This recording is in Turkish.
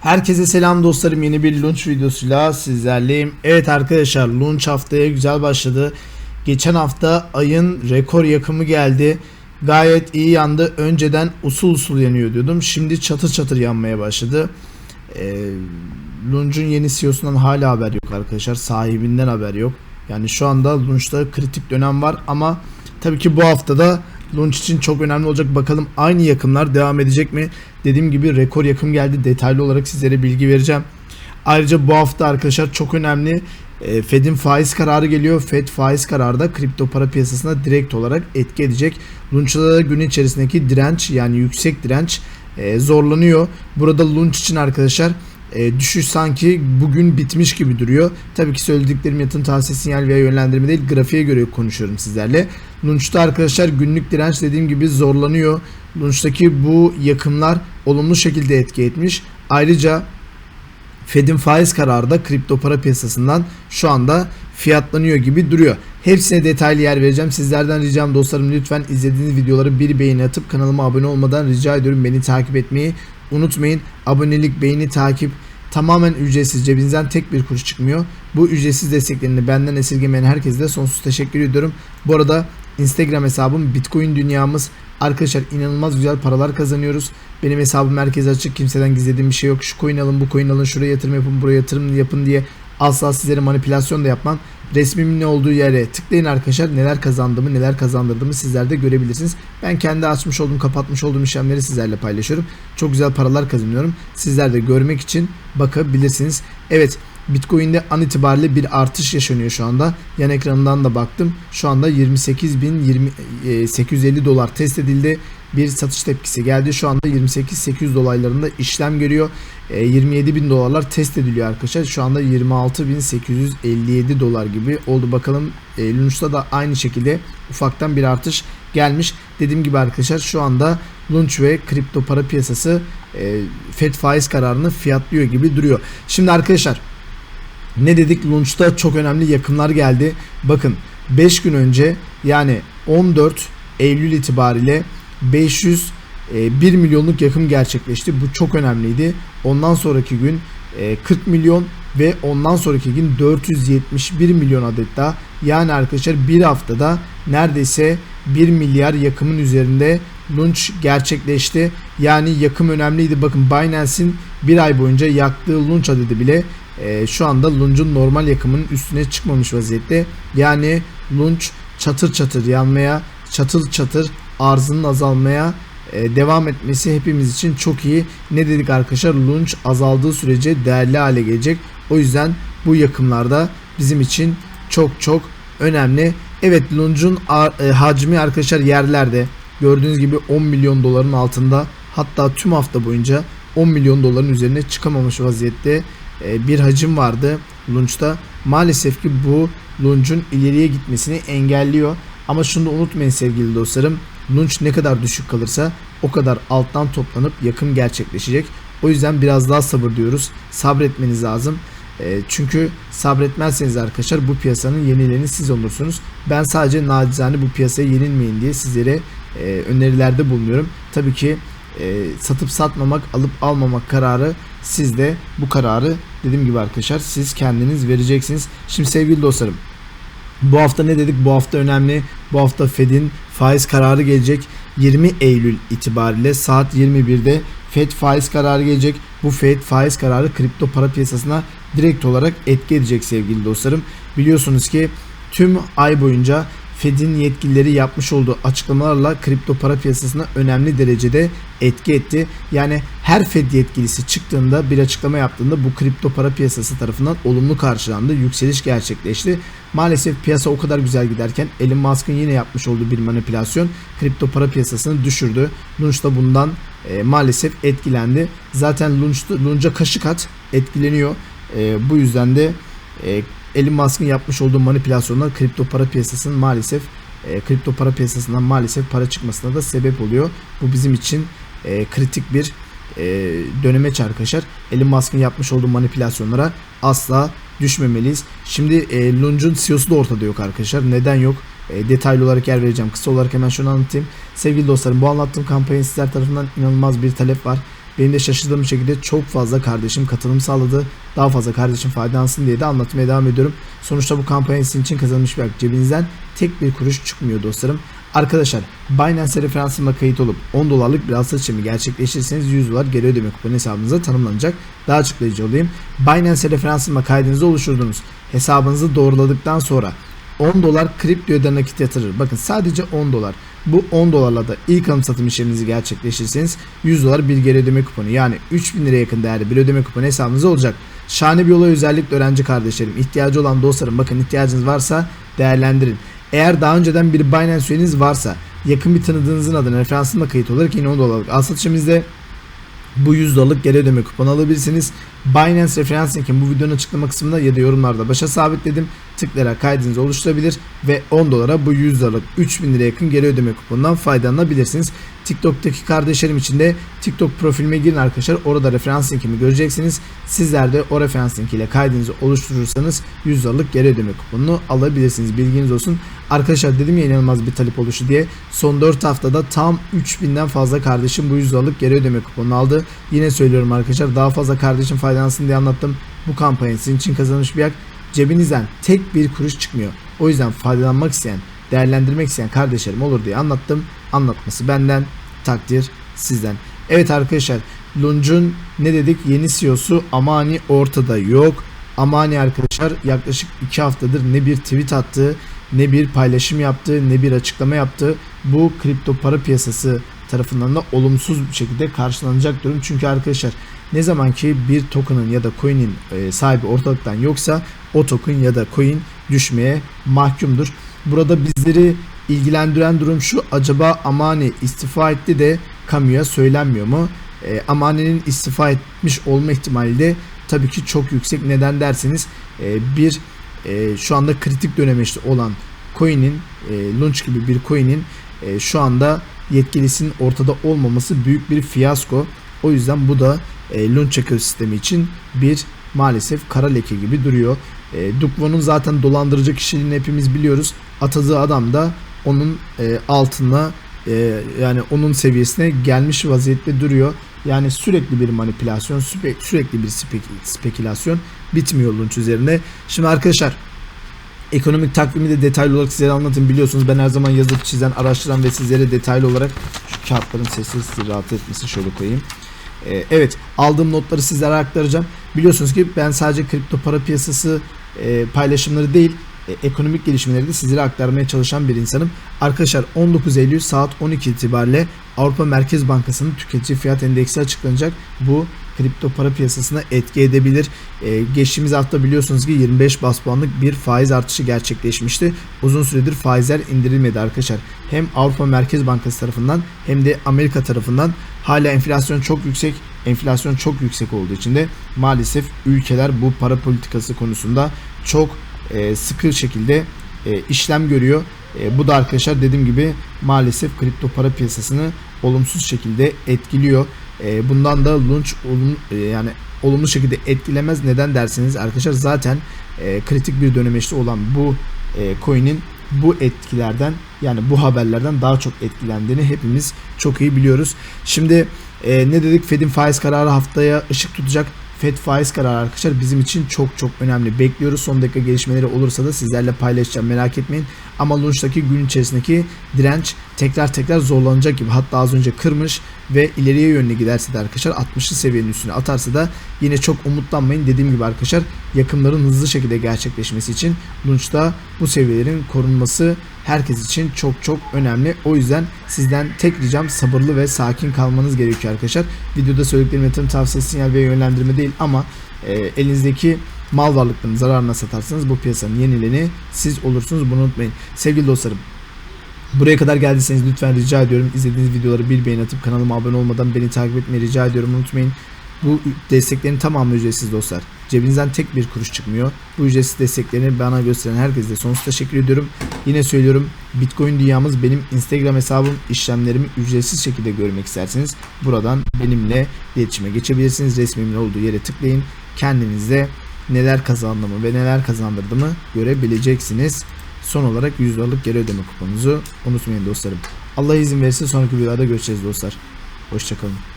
Herkese selam dostlarım yeni bir launch videosuyla sizlerleyim. Evet arkadaşlar launch haftaya güzel başladı. Geçen hafta ayın rekor yakımı geldi. Gayet iyi yandı. Önceden usul usul yanıyor diyordum. Şimdi çatır çatır yanmaya başladı. Ee, Launch'un yeni CEO'sundan hala haber yok arkadaşlar. Sahibinden haber yok. Yani şu anda Launch'ta kritik dönem var ama tabii ki bu haftada Launch için çok önemli olacak. Bakalım aynı yakımlar devam edecek mi? Dediğim gibi rekor yakım geldi. Detaylı olarak sizlere bilgi vereceğim. Ayrıca bu hafta arkadaşlar çok önemli. E, Fed'in faiz kararı geliyor. Fed faiz kararı da kripto para piyasasına direkt olarak etki edecek. Lunch'da da gün içerisindeki direnç yani yüksek direnç e, zorlanıyor. Burada Lunch için arkadaşlar e, düşüş sanki bugün bitmiş gibi duruyor. Tabii ki söylediklerim yatın tavsiye sinyal veya yönlendirme değil grafiğe göre konuşuyorum sizlerle. Lunch'ta arkadaşlar günlük direnç dediğim gibi zorlanıyor. Lunch'taki bu yakımlar olumlu şekilde etki etmiş. Ayrıca Fed'in faiz kararı da kripto para piyasasından şu anda fiyatlanıyor gibi duruyor. Hepsine detaylı yer vereceğim. Sizlerden ricam dostlarım lütfen izlediğiniz videoları bir beğeni atıp kanalıma abone olmadan rica ediyorum beni takip etmeyi unutmayın. Abonelik, beğeni, takip tamamen ücretsiz. Cebinizden tek bir kuruş çıkmıyor. Bu ücretsiz desteklerini benden esirgemeyen herkese de sonsuz teşekkür ediyorum. Bu arada Instagram hesabım Bitcoin dünyamız. Arkadaşlar inanılmaz güzel paralar kazanıyoruz. Benim hesabım merkezi açık. Kimseden gizlediğim bir şey yok. Şu coin alın, bu coin alın, şuraya yatırım yapın, buraya yatırım yapın diye asla sizlere manipülasyon da yapmam. Resmimin olduğu yere tıklayın arkadaşlar. Neler kazandığımı, neler kazandırdığımı sizler de görebilirsiniz. Ben kendi açmış olduğum, kapatmış olduğum işlemleri sizlerle paylaşıyorum. Çok güzel paralar kazanıyorum. Sizler de görmek için bakabilirsiniz. Evet, Bitcoin'de an itibariyle bir artış yaşanıyor şu anda. Yan ekranından da baktım. Şu anda 28.850 dolar test edildi. Bir satış tepkisi geldi. Şu anda 28.800 dolaylarında işlem görüyor. E, 27.000 dolarlar test ediliyor arkadaşlar. Şu anda 26.857 dolar gibi oldu. Bakalım e, Lunch'ta da aynı şekilde ufaktan bir artış gelmiş. Dediğim gibi arkadaşlar şu anda Lunch ve kripto para piyasası e, Fed faiz kararını fiyatlıyor gibi duruyor. Şimdi arkadaşlar ne dedik? Launch'ta çok önemli yakımlar geldi. Bakın 5 gün önce yani 14 Eylül itibariyle 500 1 milyonluk yakım gerçekleşti. Bu çok önemliydi. Ondan sonraki gün 40 milyon ve ondan sonraki gün 471 milyon adet daha. Yani arkadaşlar bir haftada neredeyse 1 milyar yakımın üzerinde launch gerçekleşti. Yani yakım önemliydi. Bakın Binance'in bir ay boyunca yaktığı launch adedi bile e, şu anda Lunch'un normal yakımının üstüne çıkmamış vaziyette. Yani Lunch çatır çatır yanmaya, çatır çatır arzının azalmaya e, devam etmesi hepimiz için çok iyi. Ne dedik arkadaşlar? Lunch azaldığı sürece değerli hale gelecek. O yüzden bu yakımlarda bizim için çok çok önemli. Evet Lunch'un e, hacmi arkadaşlar yerlerde. Gördüğünüz gibi 10 milyon doların altında. Hatta tüm hafta boyunca 10 milyon doların üzerine çıkamamış vaziyette e, bir hacim vardı Lunch'ta. Maalesef ki bu Lunch'un ileriye gitmesini engelliyor. Ama şunu da unutmayın sevgili dostlarım. Lunch ne kadar düşük kalırsa o kadar alttan toplanıp yakım gerçekleşecek. O yüzden biraz daha sabır diyoruz. Sabretmeniz lazım. E, çünkü sabretmezseniz arkadaşlar bu piyasanın yenileni siz olursunuz. Ben sadece nacizane bu piyasaya yenilmeyin diye sizlere e, önerilerde bulunuyorum. Tabii ki e, satıp satmamak, alıp almamak kararı sizde bu kararı dediğim gibi arkadaşlar siz kendiniz vereceksiniz. Şimdi sevgili dostlarım bu hafta ne dedik? Bu hafta önemli. Bu hafta Fed'in faiz kararı gelecek. 20 Eylül itibariyle saat 21'de Fed faiz kararı gelecek. Bu Fed faiz kararı kripto para piyasasına direkt olarak etki edecek sevgili dostlarım. Biliyorsunuz ki tüm ay boyunca Fed'in yetkilileri yapmış olduğu açıklamalarla kripto para piyasasına önemli derecede etki etti. Yani her Fed yetkilisi çıktığında bir açıklama yaptığında bu kripto para piyasası tarafından olumlu karşılandı. Yükseliş gerçekleşti. Maalesef piyasa o kadar güzel giderken Elon Musk'ın yine yapmış olduğu bir manipülasyon kripto para piyasasını düşürdü. Lunch da bundan e, maalesef etkilendi. Zaten Lunch'a kaşık at etkileniyor. E, bu yüzden de e, Elon Musk'ın yapmış olduğu manipülasyonlar kripto para piyasasının maalesef e, kripto para piyasasından maalesef para çıkmasına da sebep oluyor. Bu bizim için e, kritik bir e, dönemeç arkadaşlar. Elon Musk'ın yapmış olduğu manipülasyonlara asla düşmemeliyiz. Şimdi e, Lunge'un CEO'su da ortada yok arkadaşlar. Neden yok? E, detaylı olarak yer vereceğim. Kısa olarak hemen şunu anlatayım. Sevgili dostlarım bu anlattığım kampanya sizler tarafından inanılmaz bir talep var. Benim de şaşırdığım şekilde çok fazla kardeşim katılım sağladı. Daha fazla kardeşim faydalansın diye de anlatmaya devam ediyorum. Sonuçta bu kampanya sizin için kazanmış bir. Cebinizden tek bir kuruş çıkmıyor dostlarım. Arkadaşlar Binance referansıma kayıt olup 10 dolarlık bir alsat işlemi gerçekleştirirseniz 100 dolar geri ödeme kuponu hesabınıza tanımlanacak. Daha açıklayıcı olayım. Binance referansıma kaydınızı oluşturdunuz. Hesabınızı doğruladıktan sonra 10 dolar kripto nakit yatırır. Bakın sadece 10 dolar. Bu 10 dolarla da ilk alım satım işleminizi gerçekleştirirseniz 100 dolar bir geri ödeme kuponu yani 3000 liraya yakın değerli bir ödeme kuponu hesabınızda olacak. Şahane bir olay özellikle öğrenci kardeşlerim. ihtiyacı olan dostlarım bakın ihtiyacınız varsa değerlendirin. Eğer daha önceden bir Binance üyeniz varsa yakın bir tanıdığınızın adına referansınla kayıt olarak yine 10 dolarlık al satışımızda bu 100 dolarlık geri ödeme kuponu alabilirsiniz. Binance referans linkim bu videonun açıklama kısmında ya da yorumlarda başa sabitledim. Tıklayarak kaydınızı oluşturabilir ve 10 dolara bu 100 dolarlık 3000 lira yakın geri ödeme kuponundan faydalanabilirsiniz. TikTok'taki kardeşlerim için de TikTok profilime girin arkadaşlar. Orada referans linkimi göreceksiniz. Sizler de o referans linkiyle kaydınızı oluşturursanız 100 dolarlık geri ödeme kuponunu alabilirsiniz. Bilginiz olsun. Arkadaşlar dedim ya inanılmaz bir talep oluşu diye. Son 4 haftada tam 3000'den fazla kardeşim bu 100 dolarlık geri ödeme kuponunu aldı. Yine söylüyorum arkadaşlar daha fazla kardeşim faydalansın diye anlattım. Bu kampanya sizin için kazanmış bir hak. Cebinizden tek bir kuruş çıkmıyor. O yüzden faydalanmak isteyen, değerlendirmek isteyen kardeşlerim olur diye anlattım. Anlatması benden, takdir sizden. Evet arkadaşlar Lunch'un ne dedik yeni CEO'su Amani ortada yok. Amani arkadaşlar yaklaşık 2 haftadır ne bir tweet attı, ne bir paylaşım yaptı, ne bir açıklama yaptı. Bu kripto para piyasası tarafından da olumsuz bir şekilde karşılanacak durum. Çünkü arkadaşlar ne zaman ki bir token'ın ya da coin'in e, sahibi ortalıktan yoksa o token ya da coin düşmeye mahkumdur. Burada bizleri ilgilendiren durum şu acaba Amani istifa etti de kamuya söylenmiyor mu? E, Amani'nin istifa etmiş olma ihtimali de tabii ki çok yüksek. Neden derseniz e, bir e, şu anda kritik döneme işte olan coin'in e, launch gibi bir coin'in e, şu anda yetkilisinin ortada olmaması büyük bir fiyasko. O yüzden bu da e, launch ekosistemi için bir maalesef kara leke gibi duruyor. E, Dukvo'nun zaten dolandırıcı kişiliğini hepimiz biliyoruz. Atadığı adam da onun e, altına e, yani onun seviyesine gelmiş vaziyette duruyor. Yani sürekli bir manipülasyon, sürekli bir spek- spekülasyon bitmiyor launch üzerine. Şimdi arkadaşlar ekonomik takvimi de detaylı olarak sizlere anlatın. Biliyorsunuz ben her zaman yazıp çizen, araştıran ve sizlere detaylı olarak şu kağıtların sesi sizi rahat etmesi şöyle koyayım. Ee, evet aldığım notları sizlere aktaracağım. Biliyorsunuz ki ben sadece kripto para piyasası e, paylaşımları değil e, ekonomik gelişmeleri de sizlere aktarmaya çalışan bir insanım. Arkadaşlar 19 Eylül saat 12 itibariyle Avrupa Merkez Bankası'nın tüketici fiyat endeksi açıklanacak. Bu kripto para piyasasına etki edebilir. Ee, geçtiğimiz hafta biliyorsunuz ki 25 bas puanlık bir faiz artışı gerçekleşmişti. Uzun süredir faizler indirilmedi arkadaşlar. Hem Avrupa Merkez Bankası tarafından hem de Amerika tarafından hala enflasyon çok yüksek. Enflasyon çok yüksek olduğu için de maalesef ülkeler bu para politikası konusunda çok e, sıkı şekilde e, işlem görüyor. E, bu da arkadaşlar dediğim gibi maalesef kripto para piyasasını olumsuz şekilde etkiliyor. E, bundan da launch olum, e, yani olumlu şekilde etkilemez. Neden derseniz arkadaşlar zaten e, kritik bir dönemeçte olan bu e, coin'in bu etkilerden yani bu haberlerden daha çok etkilendiğini hepimiz çok iyi biliyoruz. Şimdi e, ne dedik? Fed'in faiz kararı haftaya ışık tutacak. FED faiz kararı arkadaşlar bizim için çok çok önemli. Bekliyoruz. Son dakika gelişmeleri olursa da sizlerle paylaşacağım. Merak etmeyin. Ama launch'taki gün içerisindeki direnç tekrar tekrar zorlanacak gibi. Hatta az önce kırmış ve ileriye yönlü giderse de arkadaşlar 60'lı seviyenin üstüne atarsa da yine çok umutlanmayın. Dediğim gibi arkadaşlar yakımların hızlı şekilde gerçekleşmesi için launch'ta bu seviyelerin korunması herkes için çok çok önemli. O yüzden sizden tek ricam sabırlı ve sakin kalmanız gerekiyor arkadaşlar. Videoda söylediklerim yatırım tavsiyesi sinyal ve yönlendirme değil ama e, elinizdeki mal varlıklarını zararına satarsanız bu piyasanın yenileni siz olursunuz. Bunu unutmayın. Sevgili dostlarım Buraya kadar geldiyseniz lütfen rica ediyorum izlediğiniz videoları bir beğeni atıp kanalıma abone olmadan beni takip etmeyi rica ediyorum unutmayın. Bu desteklerin tamamı ücretsiz dostlar. Cebinizden tek bir kuruş çıkmıyor. Bu ücretsiz desteklerini bana gösteren herkese sonsuz teşekkür ediyorum. Yine söylüyorum Bitcoin dünyamız benim Instagram hesabım işlemlerimi ücretsiz şekilde görmek isterseniz buradan benimle iletişime geçebilirsiniz. Resmimin olduğu yere tıklayın. Kendinize neler kazandığımı ve neler kazandırdığımı görebileceksiniz. Son olarak 100 dolarlık geri ödeme kuponunuzu unutmayın dostlarım. Allah izin verirse sonraki videoda görüşeceğiz dostlar. Hoşçakalın.